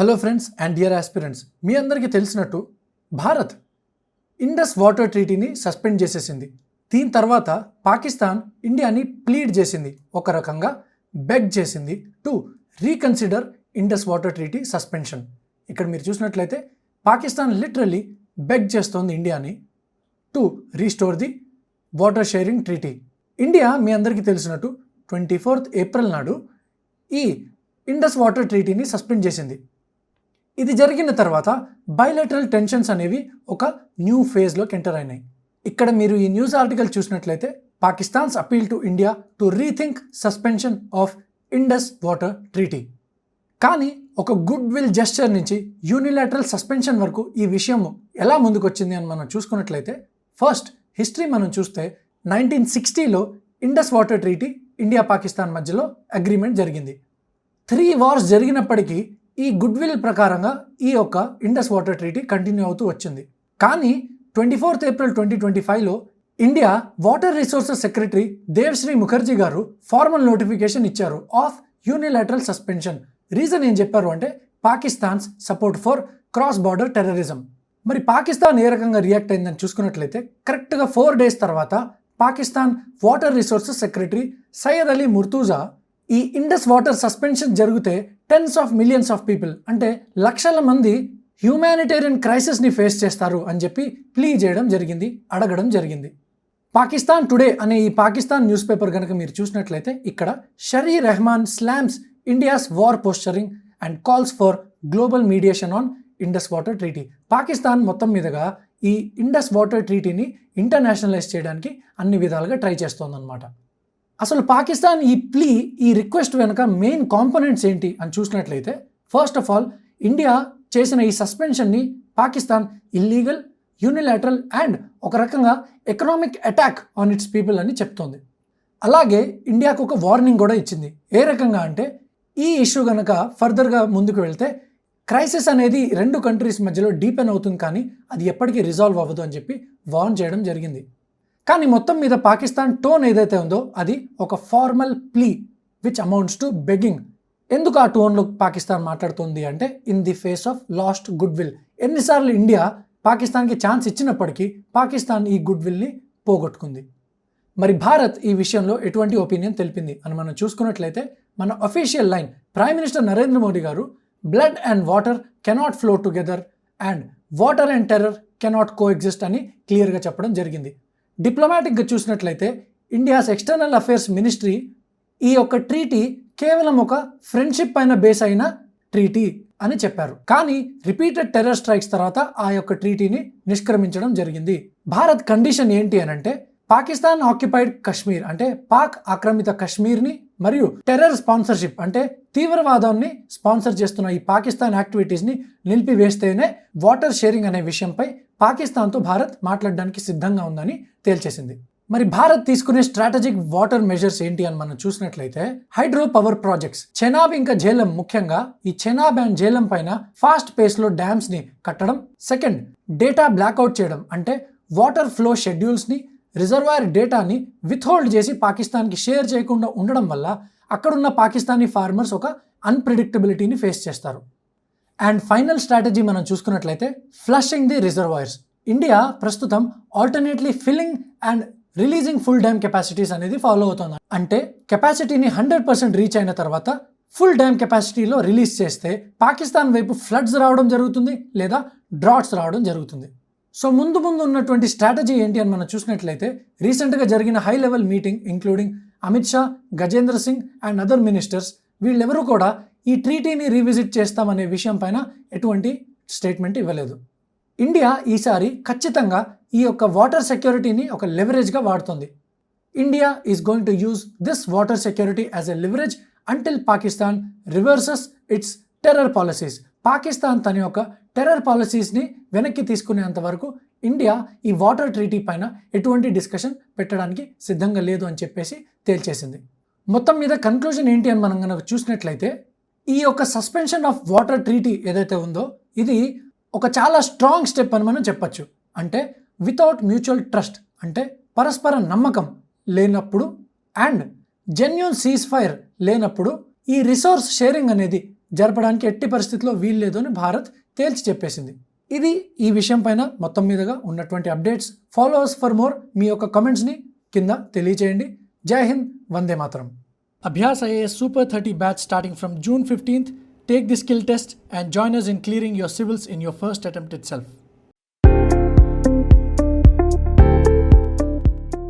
Hello friends and dear aspirants మీ అందరికీ తెలిసినట్టు Bharat Indus water ట్రీటీని సస్పెండ్ చేసేసింది. దీని తర్వాత పాకిస్తాన్ ఇండియాని ప్లీడ్ చేసింది. ఒక రకంగా బెగ్ చేసింది. To reconsider Indus water treaty suspension ఇక్కడ మీరు చూసినట్లయితే పాకిస్తాన్ లిటరల్లీ బెగ్ చేస్తోంది ఇండియాని. To restore the water sharing treaty India మీ అందరికీ తెలిసినట్టు ట్వంటీ ఫోర్త్ ఏప్రిల్ నాడు ఈ ఇండస్ వాటర్ ట్రీటీని సస్పెండ్ చేసింది. ఇది జరిగిన తర్వాత బైలేటరల్ టెన్షన్స్ అనేవి ఒక న్యూ ఫేజ్లోకి ఎంటర్ అయినాయి. ఇక్కడ మీరు ఈ న్యూస్ ఆర్టికల్ చూసినట్లయితే Pakistan's appeal to India to rethink suspension of Indus water treaty కానీ ఒక గుడ్ విల్ జెస్చర్ నుంచి యూనిలాటరల్ సస్పెన్షన్ వరకు ఈ విషయం ఎలా ముందుకొచ్చింది అని మనం చూసుకున్నట్లయితే ఫస్ట్ హిస్టరీ మనం చూస్తే nineteen సిక్స్టీలో Indus water treaty India Pakistan మధ్యలో అగ్రిమెంట్ జరిగింది. త్రీ వార్స్ జరిగినప్పటికీ ఈ గుడ్ విల్ ప్రకారంగా ఈ యొక్క ఇండస్ వాటర్ ట్రీటీ కంటిన్యూ అవుతూ వచ్చింది. కానీ twenty fourth April twenty twenty ఫైవ్లో India water resources secretary Devshree Mukherjee గారు ఫార్మల్ నోటిఫికేషన్ ఇచ్చారు ఆఫ్ యూనిలాటరల్ సస్పెన్షన్. రీజన్ ఏం చెప్పారు అంటే Pakistan's support for cross border terrorism. మరి పాకిస్తాన్ ఏ రకంగా రియాక్ట్ అయిందని చూసుకున్నట్లయితే కరెక్ట్గా ఫోర్ డేస్ తర్వాత Pakistan water resources secretary Syed Ali Murtuza ఈ ఇండస్ వాటర్ సస్పెన్షన్ జరిగితే tens of millions of people అంటే లక్షల మంది హ్యూమానిటేరియన్ క్రైసిస్ని ఫేస్ చేస్తారు అని చెప్పి ప్లీ చేయడం జరిగింది అడగడం జరిగింది. పాకిస్తాన్ టుడే అనే ఈ పాకిస్తాన్ న్యూస్ పేపర్ కనుక మీరు చూసినట్లయితే ఇక్కడ Sherry Rehman slams India's war posturing and calls for global mediation on Indus water treaty Pakistan మొత్తం మీదుగా ఈ ఇండస్ వాటర్ ట్రీటీని ఇంటర్నేషనలైజ్ చేయడానికి అన్ని విధాలుగా ట్రై చేస్తోందన్నమాట. అసలు పాకిస్తాన్ ఈ ప్లీ ఈ రిక్వెస్ట్ వెనుక మెయిన్ కాంపోనెంట్స్ ఏంటి అని చూసినట్లయితే ఫస్ట్ ఆఫ్ ఆల్ ఇండియా చేసిన ఈ సస్పెన్షన్ని పాకిస్తాన్ ఇల్లీగల్ యూనిలాటరల్ అండ్ ఒక రకంగా economic attack on its people అని చెప్తోంది. అలాగే ఇండియాకు ఒక వార్నింగ్ కూడా ఇచ్చింది. ఏ రకంగా అంటే ఈ ఇష్యూ కనుక ఫర్దర్గా ముందుకు వెళ్తే క్రైసిస్ అనేది రెండు కంట్రీస్ మధ్యలో డీపెన్ అవుతుంది కానీ అది ఎప్పటికీ రిజాల్వ్ అవ్వదు అని చెప్పి వార్న్ చేయడం జరిగింది. కానీ మొత్తం మీద పాకిస్తాన్ టోన్ ఏదైతే ఉందో అది ఒక formal plea which amounts to begging ఎందుకు ఆ టోన్లో పాకిస్తాన్ మాట్లాడుతుంది అంటే in the face of lost goodwill ఎన్నిసార్లు ఇండియా పాకిస్తాన్కి ఛాన్స్ ఇచ్చినప్పటికీ పాకిస్తాన్ ఈ గుడ్ విల్ని పోగొట్టుకుంది. మరి భారత్ ఈ విషయంలో ఎటువంటి ఒపీనియన్ తెలిపింది? అని మనం చూసుకున్నట్లయితే మన official line prime minister Narendra Modi గారు blood and water cannot flow together and water and terror cannot coexist అని క్లియర్గా చెప్పడం జరిగింది. డిప్లొమాటిక్గా చూసినట్లయితే ఇండియాస్ ఎక్స్టర్నల్ అఫేర్స్ మినిస్ట్రీ ఈ యొక్క ట్రీటీ కేవలం ఒక ఫ్రెండ్షిప్ పైన బేస్ అయిన ట్రీటీ అని చెప్పారు. కానీ రిపీటెడ్ టెర్రర్ స్ట్రైక్స్ తర్వాత ఆ యొక్క ట్రీటీని నిష్క్రమించడం జరిగింది. భారత్ కండిషన్ ఏంటి అని అంటే పాకిస్తాన్ ఆక్యుపైడ్ కశ్మీర్ అంటే పాక్ ఆక్రమిత కశ్మీర్ని మరియు టెర్రర్ స్పాన్సర్షిప్ అంటే తీవ్రవాదాన్ని స్పాన్సర్ చేస్తున్న ఈ పాకిస్తాన్ యాక్టివిటీస్ని నిలిపివేస్తేనే వాటర్ షేరింగ్ అనే విషయంపై పాకిస్తాన్తో భారత్ మాట్లాడడానికి సిద్ధంగా ఉందని తేల్చేసింది. మరి భారత్ తీసుకునే స్ట్రాటజిక్ వాటర్ మెజర్స్ ఏంటి అని మనం చూసినట్లయితే హైడ్రో పవర్ ప్రాజెక్ట్స్. చెనాబ్ ఇంకా జేలం ముఖ్యంగా ఈ చెనాబ్ అండ్ జేలం పైన ఫాస్ట్ పేస్లో డ్యామ్స్ని కట్టడం. సెకండ్ డేటా బ్లాక్అవుట్ చేయడం. అంటే వాటర్ ఫ్లో షెడ్యూల్స్ని రిజర్వాయర్ డేటాని విత్హోల్డ్ చేసి పాకిస్తాన్కి షేర్ చేయకుండా ఉండడం వల్ల అక్కడున్న పాకిస్తానీ ఫార్మర్స్ ఒక అన్ప్రిడిక్టబిలిటీని ఫేస్ చేస్తారు. అండ్ ఫైనల్ స్ట్రాటజీ మనం చూసుకున్నట్లయితే ఫ్లషింగ్ ది రిజర్వాయర్స్ ఇండియా ప్రస్తుతం alternately filling and releasing full dam capacities అనేది ఫాలో అవుతుంది. అంటే కెపాసిటీని హండ్రెడ్ పర్సెంట్ రీచ్ అయిన తర్వాత ఫుల్ డ్యామ్ కెపాసిటీలో రిలీజ్ చేస్తే పాకిస్తాన్ వైపు ఫ్లడ్స్ రావడం జరుగుతుంది లేదా డ్రాట్స్ రావడం జరుగుతుంది. సో ముందు ముందు ఉన్నటువంటి స్ట్రాటజీ ఏంటి అని మనం చూసినట్లయితే రీసెంట్గా జరిగిన high level meeting including Amit Shah Gajendra Singh and other ministers వీళ్ళెవరూ కూడా ఈ ట్రీటీని రీవిజిట్ చేస్తామనే విషయం పైన ఎటువంటి స్టేట్మెంట్ ఇవ్వలేదు. ఇండియా ఈసారి ఖచ్చితంగా ఈ యొక్క వాటర్ సెక్యూరిటీని ఒక లెవరేజ్గా వాడుతుంది. India is going to use this water security as a leverage until Pakistan reverses its terror policies Pakistan తన యొక్క టెర్రర్ పాలసీస్ని వెనక్కి తీసుకునేంత వరకు ఇండియా ఈ వాటర్ ట్రీటీ పైన ఎటువంటి డిస్కషన్ పెట్టడానికి సిద్ధంగా లేదు అని చెప్పేసి తేల్చేసింది. మొత్తం మీద కన్క్లూజన్ ఏంటి అని మనం కనుక చూసినట్లయితే ఈ యొక్క సస్పెన్షన్ ఆఫ్ వాటర్ ట్రీటీ ఏదైతే ఉందో ఇది ఒక చాలా స్ట్రాంగ్ స్టెప్ అని మనం చెప్పచ్చు. అంటే వితౌట్ మ్యూచువల్ ట్రస్ట్ అంటే పరస్పర నమ్మకం లేనప్పుడు అండ్ జెన్యున్ సీజ్ ఫైర్ లేనప్పుడు ఈ రిసోర్స్ షేరింగ్ అనేది జరపడానికి ఎట్టి పరిస్థితిలో వీల్లేదు అని భారత్ తేల్చి చెప్పేసింది. ఇది ఈ విషయం పైన మొత్తం మీదుగా ఉన్నటువంటి అప్డేట్స్ ఫాలోవర్స్ ఫర్ మోర్ మీ యొక్క కమెంట్స్ని కింద తెలియచేయండి. జై హింద్. వందే మాత్రం. Abhyas IAS Super 30 batch starting from June 15th. Take the skill test and join us in clearing your civils in your first attempt itself.